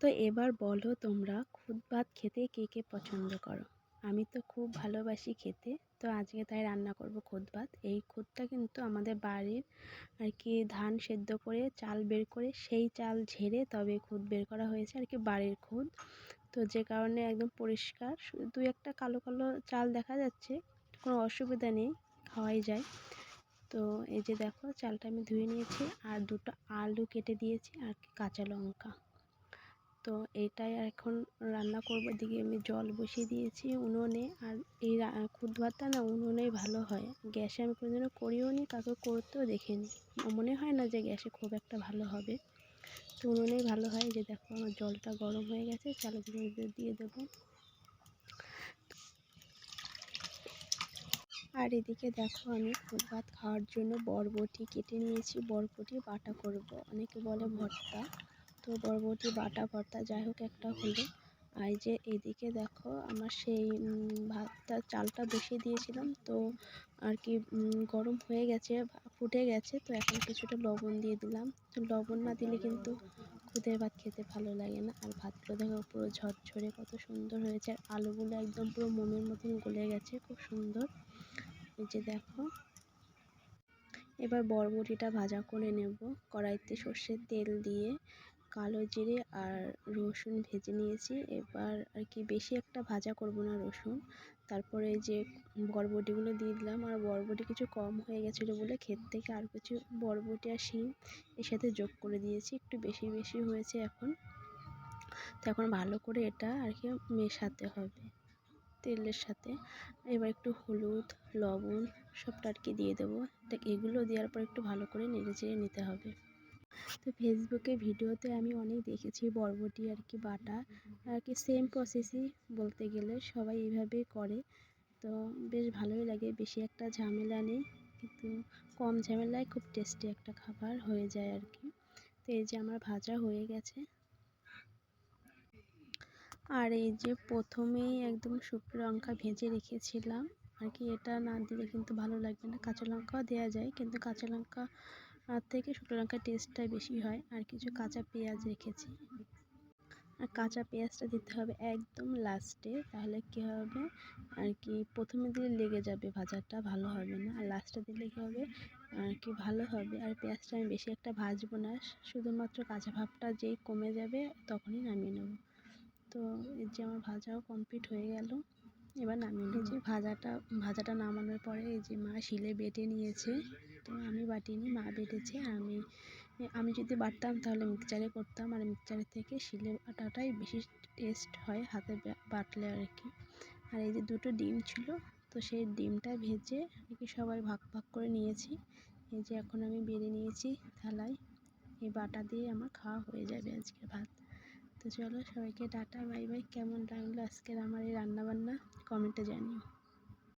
তো এবার বলো তোমরা, খুদ ভাত খেতে কে কে পছন্দ করো? আমি তো খুব ভালোবাসি খেতে, তো আজকে তাই রান্না করব খুদ ভাত। এই খুদটা কিন্তু আমাদের বাড়ির আর কি ধান সেদ্ধ করে, চাল বের করে, সেই চাল ঝেড়ে তবে খুদ বের করা হয়েছে আর কি বাড়ির খুদ। তো যে কারণে একদম পরিষ্কার দু একটা কালো কালো চাল দেখা যাচ্ছে, কোনো অসুবিধা নেই, খাওয়াই যায়। তো এই যে দেখো, চালটা আমি ধুয়ে নিয়েছি, আর দুটো আলু কেটে দিয়েছি আর কাঁচা লঙ্কা। তো এটাই এখন রান্না করব। দিকে আমি জল বসিয়ে দিয়েছি উনুনে। আর এই খুদ ভাতটা না উনুনেই ভালো হয়। গ্যাসে আমি কোনোদিনও করিও নি, কাউকে করতেও দেখিনি। মনে হয় না যে গ্যাসে খুব একটা ভালো হবে। তো উনুনেই ভালো হয়। যে দেখো আমার জলটা গরম হয়ে গেছে চালগুলো দিয়ে দেবো। আর এদিকে দেখো আমি খুদ ভাত খাওয়ার জন্য বরবটি কেটে নিয়েছি। বরবটি বাটা করব। অনেকে বলে ভর্তা। তো বরবটি বাটা ভর্তা যাই হোক একটা হলো। আর যে এদিকে দেখো আমার সেই ভাতটা, চালটা বসিয়ে দিয়েছিলাম। তো আর কি গরম হয়ে গেছে, ফুটে গেছে, তো এখন কিছুটা লবণ দিয়ে দিলাম। তো লবণ না দিলে কিন্তু খুদের ভাত খেতে ভালো লাগে না। আর ভাতগুলো দেখো পুরো ঝরঝরে কত সুন্দর হয়েছে। আর আলুগুলো একদম পুরো মোমের মতন গলে গেছে, খুব সুন্দর। এই যে দেখো। এবার বরবটিটা ভাজা করে নেব। কড়াইতে সর্ষের তেল দিয়ে কালো জিরে আর রসুন ভেজে নিয়েছি। এবার আর কি বেশি একটা ভাজা করব না রসুন। তারপরে যে বরবটিগুলো দিয়ে দিলাম। আর বরবটি কিছু কম হয়ে গেছিল বলে ক্ষেত থেকে আর কিছু বরবটি আর শিম এর সাথে যোগ করে দিয়েছি। একটু বেশি বেশি হয়েছে এখন। তো এখন ভালো করে এটা আর কি মেশাতে হবে তেলের সাথে। এবার একটু হলুদ, লবণ সবটা আর কি দিয়ে দেবো। এগুলো দেওয়ার পর একটু ভালো করে নেড়ে চেড়ে নিতে হবে। তো ফেসবুকে ভিডিওতে আমি অনেক দেখেছি বরবটি আর কি বাটা। আর কি সেম প্রসেসই বলতে গেলে সবাই এইভাবেই করে। তো বেশ ভালোই লাগে, বেশি একটা ঝামেলা নেই। কিন্তু কম ঝামেলায় খুব টেস্টি একটা খাবার হয়ে যায় আর কি। তো এই যে আমার ভাজা হয়ে গেছে। আর এই যে প্রথমেই একদম শুকনো লঙ্কা ভেজে রেখেছিলাম। আর কি এটা না দিলে কিন্তু ভালো লাগবে না। কাঁচা লঙ্কাও দেওয়া যায়, কিন্তু কাঁচা লঙ্কা থেকে শুকনো লঙ্কার টেস্টটা বেশি হয় আর কিছু কাঁচা পেঁয়াজ রেখেছি। আর কাঁচা পেঁয়াজটা দিতে হবে একদম লাস্টে তাহলে কী হবে? আর কি প্রথমে দিলে লেগে যাবে ভাজাটা, ভালো হবে না। আর লাস্টে দিলে কী হবে? আর কি ভালো হবে। আর পেঁয়াজটা আমি বেশি একটা ভাজবো না, শুধুমাত্র কাঁচা ভাবটা যেই কমে যাবে তখনই নামিয়ে নেব। তো এই যে আমার ভাজাও কমপ্লিট হয়ে গেল। এবার নামিয়ে নিয়েছি। ভাজাটা ভাজাটা নামানোর পরে এই যে মা শিলে বেটে নিয়েছে। তো আমি বাটিনি মা বেটেছে। আমি আমি যদি বাটতাম তাহলে মিক্সচারে করতাম। আর মিক্সচারের থেকে শিলে বাটাটাই বেশি টেস্ট হয় হাতে বাটলে আর কি। আর এই যে দুটো ডিম ছিল তো সেই ডিমটা ভেজে আর কি সবাই ভাগ ভাগ করে নিয়েছি। এই যে এখন আমি বেড়ে নিয়েছি থালায়। এই বাটা দিয়ে আমার খাওয়া হয়ে যাবে আজকে ভাত। তো চলো সবাইকে টাটা বাই বাই। কেমন লাগল আজকের আমার এই রান্নাবান্না? কমেন্টে জানিও।